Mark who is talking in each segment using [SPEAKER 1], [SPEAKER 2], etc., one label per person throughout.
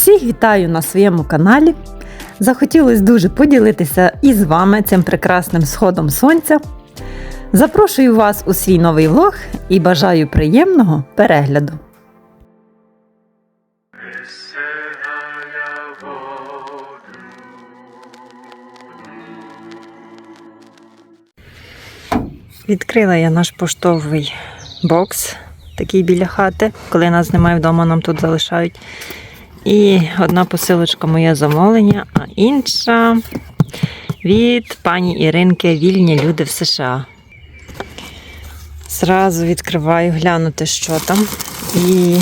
[SPEAKER 1] Всіх вітаю на своєму каналі. Захотілося дуже поділитися із вами цим прекрасним сходом сонця. Запрошую вас у свій новий влог і бажаю приємного перегляду. Відкрила я наш поштовий бокс, такий біля хати. Коли нас немає вдома, нам тут залишають. І одна посилочка моє замовлення, а інша від пані Іринки Вільні люди в США. Зразу відкриваю глянути, що там. І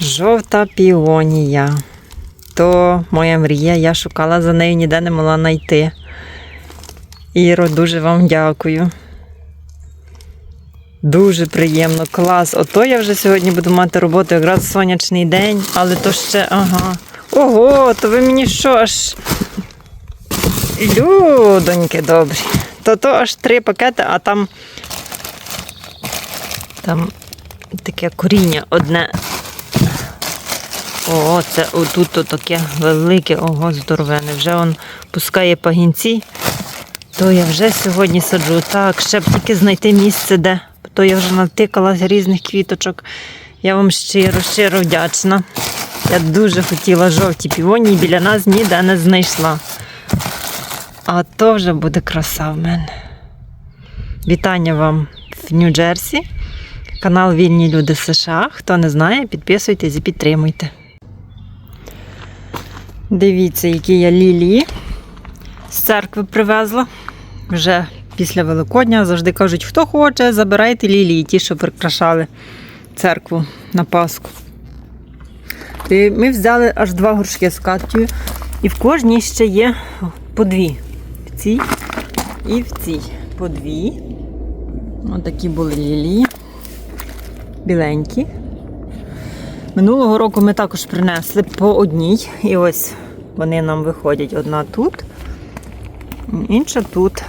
[SPEAKER 1] жовта піонія. То моя мрія, я шукала за нею, ніде не могла знайти. Іро, дуже вам дякую. Дуже приємно, клас. Ото я вже сьогодні буду мати роботу, якраз сонячний день, але то ще, ага. Ого, то ви мені що аж. Людоньки добрі. То то аж три пакети, а там. Там таке коріння одне. О, це отут таке велике, ого, здоровене. Вже он пускає пагінці. То я вже сьогодні саджу. Так, ще б тільки знайти місце, де. То я вже натикалася різних квіточок. Я вам щиро, щиро вдячна. Я дуже хотіла жовті півонії, біля нас ніде не знайшла. А то вже буде краса в мене. Вітання вам в Нью-Джерсі. Канал Вільні Люди США. Хто не знає, підписуйтесь і підтримуйте. Дивіться, які я лілії з церкви привезла. Вже після Великодня завжди кажуть, хто хоче, забирайте лілії, ті, що прикрашали церкву на Пасху. І ми взяли аж два горшки з каттю, і в кожній ще є по дві. В цій і в цій по дві. Ось такі були лілії. Біленькі. Минулого року ми також принесли по одній. І ось вони нам виходять одна тут, інша тут.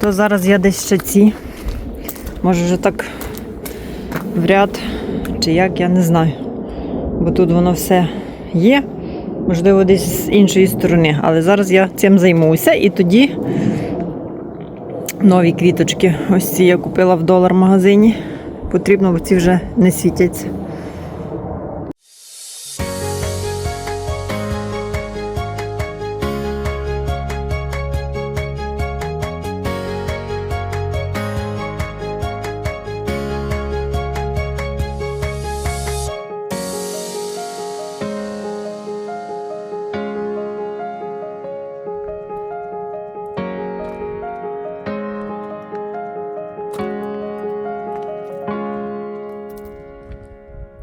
[SPEAKER 1] То зараз я десь ще ці. Може вже так в ряд, чи як, я не знаю. Бо тут воно все є. Можливо, десь з іншої сторони. Але зараз я цим займуся і тоді нові квіточки. Ось ці я купила в долар магазині. Потрібно, бо ці вже не світяться.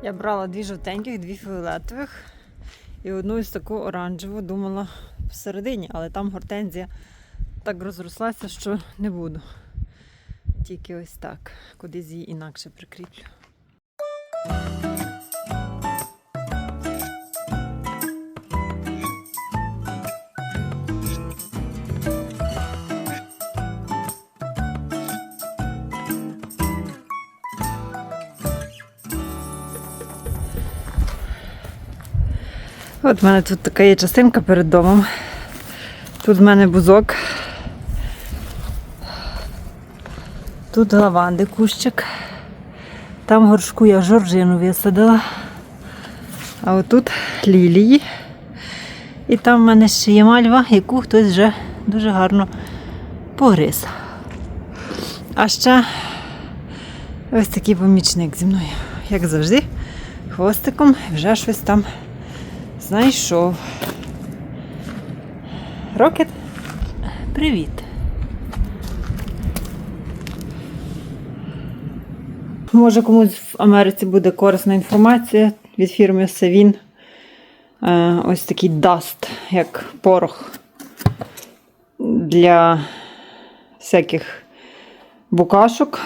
[SPEAKER 1] Я брала дві жовтеньких, дві фіолетових і одну із таку оранжеву думала всередині, але там гортензія так розрослася, що не буду. Тільки ось так, кудись її інакше прикріплю. От в мене тут така є частинка перед домом. Тут в мене бузок. Тут лаванди кущик. Там горшку я жоржину висадила. А отут лілії. І там в мене ще є мальва, яку хтось вже дуже гарно погриз. А ще ось такий помічник зі мною, як завжди, хвостиком вже щось там знайшов. Рокет, привіт. Може комусь в Америці буде корисна інформація від фірми Савін. Е, Ось такий даст, як порох для всяких букашок.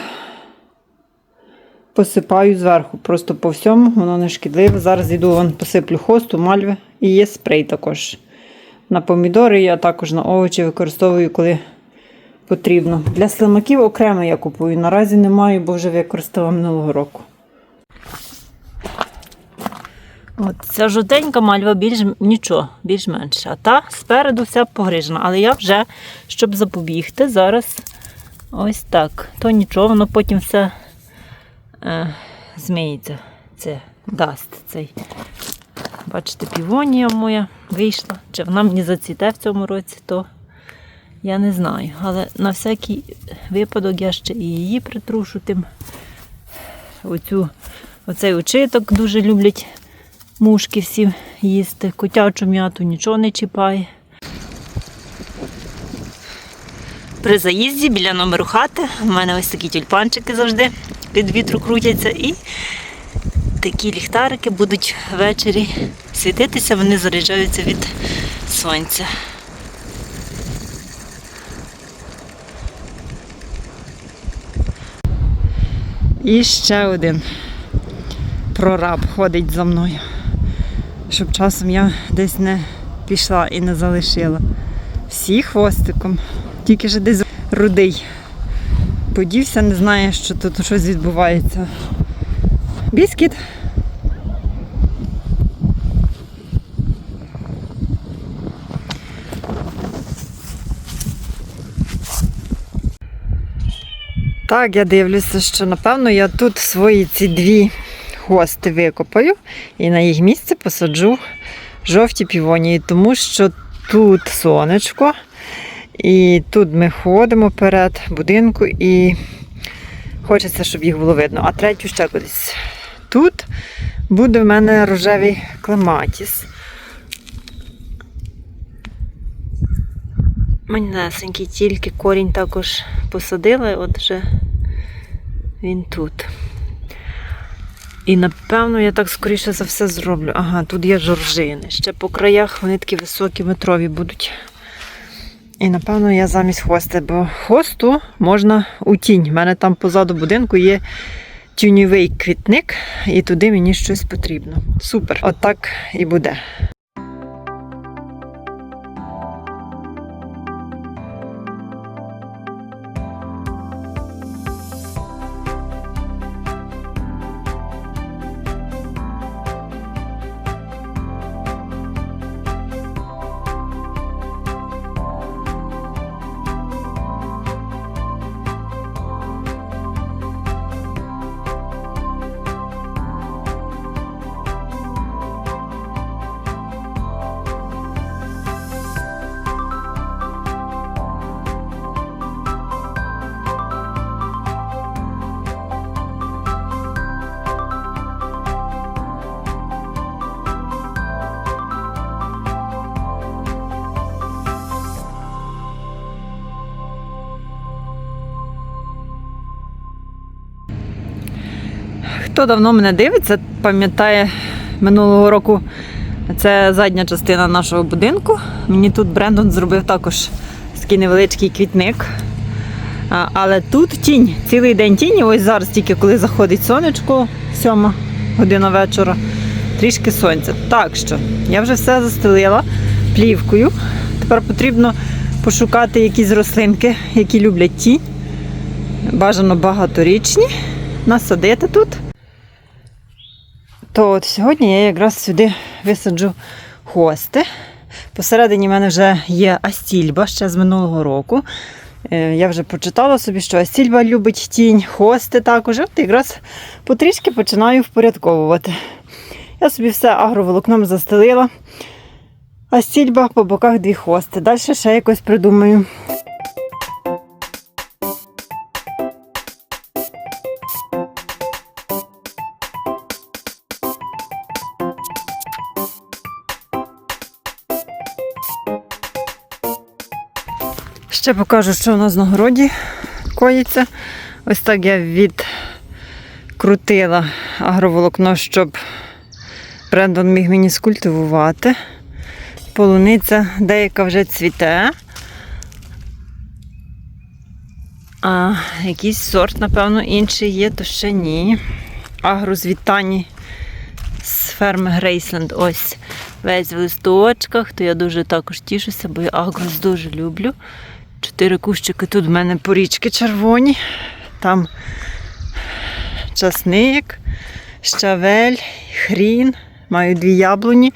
[SPEAKER 1] Посипаю зверху, просто по всьому, воно не шкідливе. Зараз йду вон, посиплю хосту, мальви і є спрей також. На помідори, а також на овочі використовую, коли потрібно. Для слимаків окремо я купую. Наразі не маю, бо вже використала минулого року. От ця жовтенька мальва більш нічого, більш-менш. А та спереду вся погрижена. Але я вже, щоб запобігти, зараз ось так. То нічого, воно потім все зміється. Це даст цей. Бачите, півонія моя вийшла. Чи вона мені зацвіте в цьому році, то я не знаю. Але на всякий випадок я ще і її притрушу тим. Оцю, оцей очиток дуже люблять мушки всі їсти. Котячу м'яту нічого не чіпає. При заїзді біля номеру хати у мене ось такі тюльпанчики завжди від вітру крутяться. І такі ліхтарики будуть ввечері світитися, вони заряджаються від сонця. І ще один прораб ходить за мною, щоб часом я десь не пішла і не залишила. Всі хвостиком, тільки ж десь рудий. Подівся, не знає, що тут щось відбувається. Біскіт. Так, я дивлюся, що напевно я тут свої ці дві хости викопаю і на їх місце посаджу жовті півонії, тому що тут сонечко, і тут ми ходимо перед будинку і хочеться, щоб їх було видно. А третю ще кудись. Тут буде в мене рожевий клематіс. Манесенький, тільки корінь також посадила, от вже він тут. І напевно я так скоріше за все зроблю. Ага, тут є жоржини. Ще по краях вони такі високі метрові будуть. І напевно я замість хвости, бо хвосту можна у тінь. У мене там позаду будинку є тюньовий квітник, і туди мені щось потрібно. Супер. Отак і буде. Хто давно мене дивиться, пам'ятає минулого року це задня частина нашого будинку. Мені тут Брендон зробив також такий невеличкий квітник. Але тут тінь, цілий день тінь. Ось зараз тільки коли заходить сонечко, сьома година вечора, трішки сонця. Так що я вже все застелила плівкою. Тепер потрібно пошукати якісь рослинки, які люблять тінь. Бажано багаторічні, насадити тут. То от сьогодні я якраз сюди висаджу хости. Посередині в мене вже є астільба ще з минулого року. Е, Я вже почитала собі, що астільба любить тінь, хости також. От якраз потрішки починаю впорядковувати. Я собі все агроволокном застелила. Астільба по боках дві хости. Далі ще якось придумаю. Ще покажу, що у нас на городі коїться. Ось так я відкрутила агроволокно, щоб Брендон міг мені скультивувати. Полуниця деяка вже цвіте. А якийсь сорт, напевно, інший є, то ще ні. Агрозвітані з ферми Грейсленд. Ось весь в листочках, то я дуже також тішуся, бо я агрос дуже люблю. Чотири кущики тут в мене порічки червоні. Там часник, щавель, хрін, Маю дві яблуні.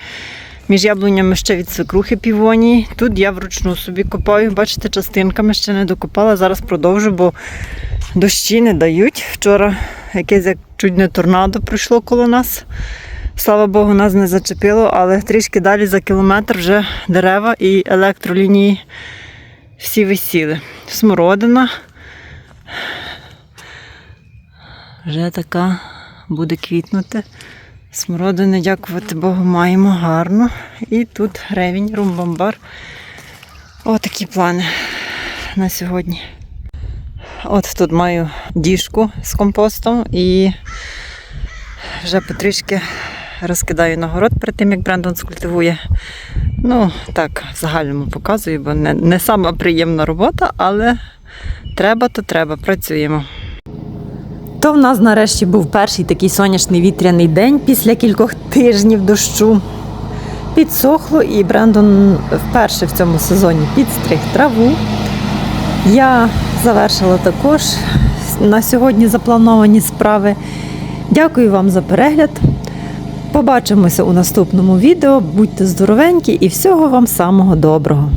[SPEAKER 1] Між яблунями ще від свекрухи півонії. Тут я вручну собі копаю. Бачите, частинками ще не докопала. Зараз продовжу, бо дощі не дають. Вчора якесь як чуть торнадо прийшло коло нас. Слава Богу, нас не зачепило, але трішки далі за кілометр вже дерева і електролінії всі висіли. Смородина. Вже така буде квітнути. Смородини, дякувати Богу, маємо гарно. І тут ревінь, румбамбар. Отакі плани на сьогодні. От тут маю діжку з компостом і вже потрішки розкидаю на город перед тим, як Брендон скультивує. Ну, так, в загальному показую, бо не, не сама приємна робота, але треба, то треба, працюємо. То в нас нарешті був перший такий сонячний вітряний день після кількох тижнів дощу. Підсохло, і Брендон вперше в цьому сезоні підстриг траву. Я завершила також на сьогодні заплановані справи. Дякую вам за перегляд. Побачимося у наступному відео. Будьте здоровенькі і всього вам самого доброго!